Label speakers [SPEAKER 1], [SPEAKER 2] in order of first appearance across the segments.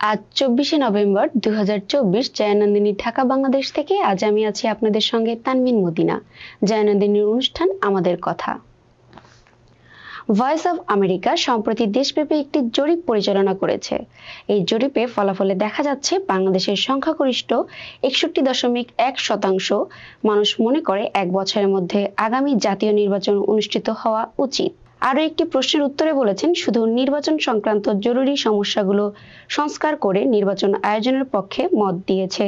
[SPEAKER 1] আজ চব্বিশে নভেম্বর দু হাজার চব্বিশ জয়ানন্দিনী ঢাকা, বাংলাদেশ থেকে আজ আমি আছি আপনাদের সঙ্গে তানমিন মদিনা। জয়ানন্দিনীর অনুষ্ঠান আমাদের কথা। ভয়েস অফ আমেরিকা সম্প্রতি দেশব্যাপী একটি জরিপ পরিচালনা করেছে। এই জরিপে ফলাফলে দেখা যাচ্ছে, বাংলাদেশের সংখ্যাগরিষ্ঠ একষট্টি দশমিক এক শতাংশ মানুষ মনে করে এক বছরের মধ্যে আগামী জাতীয় নির্বাচন অনুষ্ঠিত হওয়া উচিত। আরও একটি প্রশ্নের উত্তরে বলেছেন, শুধু নির্বাচন সংক্রান্ত জরুরি সমস্যাগুলো সংস্কার করে নির্বাচন আয়োজনের পক্ষে মত দিয়েছে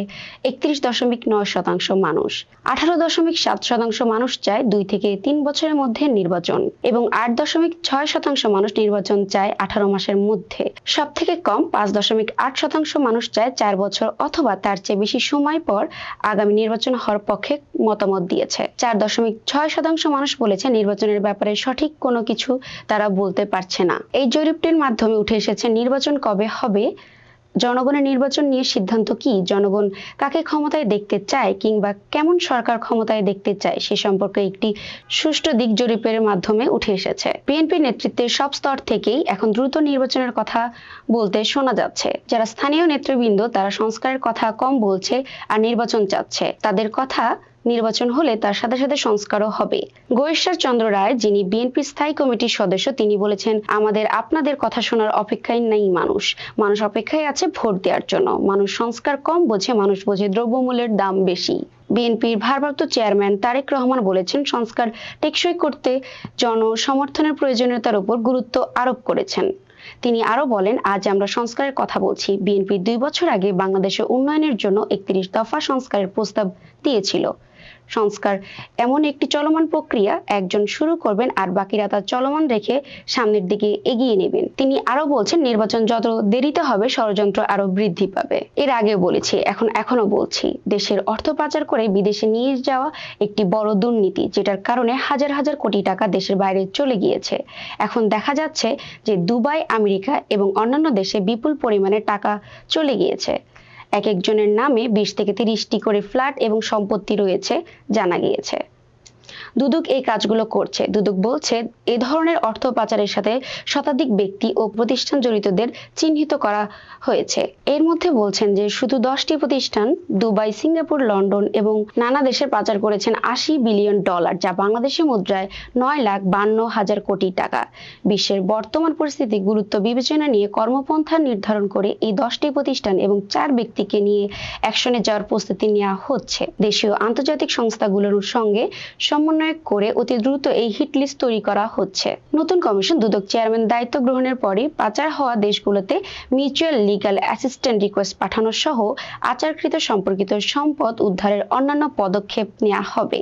[SPEAKER 1] একত্রিশ দশমিক নয় শতাংশ মানুষ। আঠারো দশমিক সাত শতাংশ মানুষ চায় দুই থেকে তিন বছরের মধ্যে নির্বাচন এবং আট দশমিক ছয় শতাংশ মানুষ নির্বাচন চায় আঠারো মাসের মধ্যে। সব থেকে কম পাঁচ দশমিক আট শতাংশ মানুষ চায় চার বছর অথবা তার চেয়ে বেশি সময় পর আগামী নির্বাচন হওয়ার পক্ষে মতামত দিয়েছে। চার দশমিক ছয় শতাংশ মানুষ বলেছে নির্বাচনের ব্যাপারে সঠিক কোনো কিছু তারা বলতে পারছে না। এই জরিপটির মাধ্যমে উঠে এসেছে নির্বাচন কবে হবে, জনগণের নির্বাচন নিয়ে সিদ্ধান্ত কি, জনগণ কাকে ক্ষমতায় দেখতে চায় কিংবা কেমন সরকার ক্ষমতায় দেখতে চায় সে সম্পর্কে একটি সুষ্ঠু দিক জরিপের মাধ্যমে উঠে এসেছে। বিএনপি নেতৃত্বের সব স্তর থেকেই এখন দ্রুত নির্বাচনের কথা বলতে শোনা যাচ্ছে। যারা স্থানীয় নেতৃবৃন্দ তারা সংস্কারের কথা কম বলছে আর নির্বাচন চাচ্ছে। তাদের কথা নির্বাচন হলে তার সাথে সাথে সংস্কারও হবে। গয়েশ্বর চন্দ্র রায়, যিনি বিএনপি স্থায়ী কমিটির সদস্য, তিনি বলেছেন, আমাদের, আপনাদের কথা শোনার অপেক্ষায় নেই মানুষ। মানুষ অপেক্ষায় আছে ভোট দেওয়ার জন্য। মানুষ সংস্কার কম বোঝে, মানুষ বোঝে দ্রব্যমূল্যের দাম বেশি। বিএনপির ভারপ্রাপ্ত চেয়ারম্যান তারেক রহমান বলেছেন, সংস্কার টেকসই করতে জনসমর্থনের প্রয়োজনীয়তার উপর গুরুত্ব আরোপ করেছেন। তিনি আরও বলেন, আজ আমরা সংস্কারের কথা বলছি। বিএনপি দুই বছর আগে বাংলাদেশের উন্নয়নের জন্য একত্রিশ দফা সংস্কারের প্রস্তাব দিয়েছিল। সংস্কার। এমন একটি চলমান প্রক্রিয়া একজন শুরু করবেন আর বাকিরা তা চলমান রেখে সামনের দিকে এগিয়ে নেবেন। তিনি আরও বলছেন, নির্বাচন যত দেরিতে হবে, ষড়যন্ত্র আরও বৃদ্ধি পাবে। এর আগে বলেছি, এখন এখনও বলছি, দেশের অর্থ পাচার করে বিদেশে নিয়ে যাওয়া একটি বড় দুর্নীতি, যেটার কারণে হাজার হাজার কোটি টাকা দেশের বাইরে চলে গিয়েছে। এখন দেখা যাচ্ছে যে দুবাই, আমেরিকা এবং অন্যান্য দেশে বিপুল পরিমাণে টাকা চলে গিয়েছে। এক একজনের নামে বিশ থেকে তিরিশটি করে ফ্ল্যাট এবং সম্পত্তি রয়েছে জানা গিয়েছে। দুদক এই কাজগুলো করছে। দুদক বলছে, এ ধরনের অর্থ পাচারের সাথে শতাধিক ব্যক্তি ও প্রতিষ্ঠান জড়িতদের চিহ্নিত করা হয়েছে। এর মধ্যে বলছেন যে, শুধু দশটি প্রতিষ্ঠান, দুবাই, সিঙ্গাপুর, লন্ডন এবং নানা দেশে পাচার করেছেন আশি বিলিয়ন ডলার, যা বাংলাদেশের মুদ্রায় নয় লাখ বান্ন হাজার কোটি টাকা। বিশ্বের বর্তমান পরিস্থিতি গুরুত্ব বিবেচনা নিয়ে কর্মপন্থা নির্ধারণ করে এই দশটি প্রতিষ্ঠান এবং চার ব্যক্তিকে নিয়ে অ্যাকশনে যাওয়ার প্রস্তুতি নেওয়া হচ্ছে। দেশীয় আন্তর্জাতিক সংস্থাগুলোর সঙ্গে সমন্বয় করে অতি দ্রুত এই হিট লিস্ট তৈরি করা হচ্ছে। নতুন কমিশন দুদক চেয়ারম্যান দায়িত্ব গ্রহণের পরই পাচার হওয়া দেশগুলোতে মিউচুয়াল লিগ্যাল অ্যাসিস্ট্যান্ট রিকোয়েস্ট পাঠানো সহ আচারকৃত সম্পর্কিত সম্পদ উদ্ধারের অন্যান্য পদক্ষেপ নেওয়া হবে।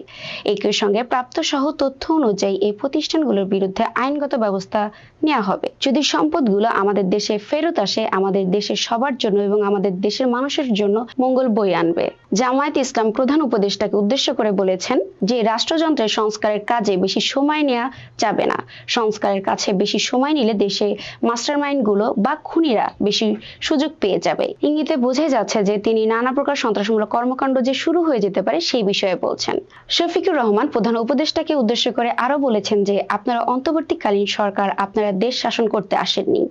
[SPEAKER 1] একই সঙ্গে প্রাপ্ত সহ তথ্য অনুযায়ী এই প্রতিষ্ঠানগুলোর বিরুদ্ধে আইনগত ব্যবস্থা নেওয়া হবে। যদি সম্পদগুলো আমাদের দেশে ফেরত আসে, আমাদের দেশের সবার জন্য এবং আমাদের দেশের মানুষের জন্য মঙ্গল বই আনবে। জামায়াত ইসলাম প্রধান উপদেষ্টাকে উদ্দেশ্য করে বলেছেন যে, রাষ্ট্রযন্ত্রের সংস্কারের কাজে বেশি সময় নেওয়া যাবে না। সংস্কারের কাছে বেশি সময় নিলে দেশে মাস্টারগুলো বা খুনিরা বেশি সুযোগ পেয়ে যাবে। ইঙ্গিতে বোঝা যাচ্ছে যে, তিনি নানা প্রকার সন্ত্রাসমূলক কর্মকাণ্ড যে শুরু হয়ে যেতে পারে সেই বিষয়ে বলছেন। শফিকুর রহমান প্রধান উপদেষ্টাকে উদ্দেশ্য করে আরও বলেছেন যে, আপনারা অন্তর্বর্তীকালীন সরকার, আপনারা দেশ শাসন করতে আসেননি।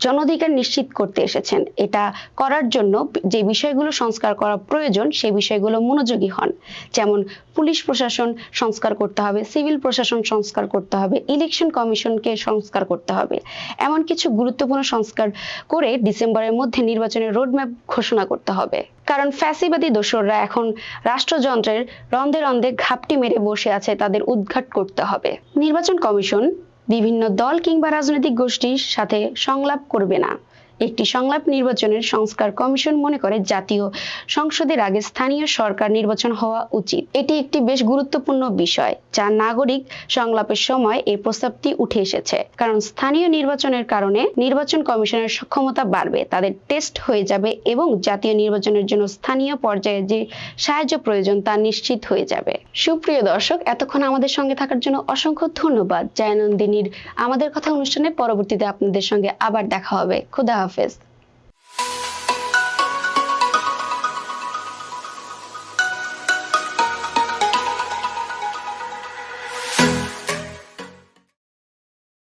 [SPEAKER 1] জনাধিকার নিশ্চিত করতে এসেছেন। এটা করার জন্য যে বিষয়গুলো সংস্কার করা প্রয়োজন, সেই বিষয়গুলো মনোযোগী হন। যেমন পুলিশ প্রশাসন সংস্কার করতে হবে, সিভিল প্রশাসন সংস্কার করতে হবে, ইলেকশন কমিশনকে সংস্কার করতে হবে। এমন কিছু গুরুত্বপূর্ণ সংস্কার করে ডিসেম্বরের মধ্যে নির্বাচনের রোডম্যাপ ঘোষণা করতে হবে। কারণ ফ্যাসিবাদী দোসররা এখন রাষ্ট্রযন্ত্রের রন্ধে রন্ধে ঘাপটি মেরে বসে আছে, তাদের উদ্ঘাট করতে হবে। নির্বাচন কমিশন বিভিন্ন দল কিংবা রাজনৈতিক গোষ্ঠীর সাথে সংলাপ করবে না। একটি সংলাপ নির্বাচনের সংস্কার কমিশন মনে করে জাতীয় সংসদের আগে স্থানীয় সরকার নির্বাচন হওয়া উচিত। এটি একটি বেশ গুরুত্বপূর্ণ বিষয় যা নাগরিক সংলাপের সময় এই প্রস্তাবটি উঠে এসেছে। কারণ স্থানীয় নির্বাচনের কারণে নির্বাচন কমিশনের সক্ষমতা বাড়বে, তাদের টেস্ট হয়ে যাবে এবং জাতীয় নির্বাচনের জন্য স্থানীয় পর্যায়ে যে সাহায্য প্রয়োজন তা নিশ্চিত হয়ে যাবে। সুপ্রিয় দর্শক, এতক্ষণ আমাদের সঙ্গে থাকার জন্য অসংখ্য ধন্যবাদ। জয়ানন্দিনীর আমাদের কথা অনুষ্ঠানে পরবর্তীতে আপনাদের সঙ্গে আবার দেখা হবে। খুদা office.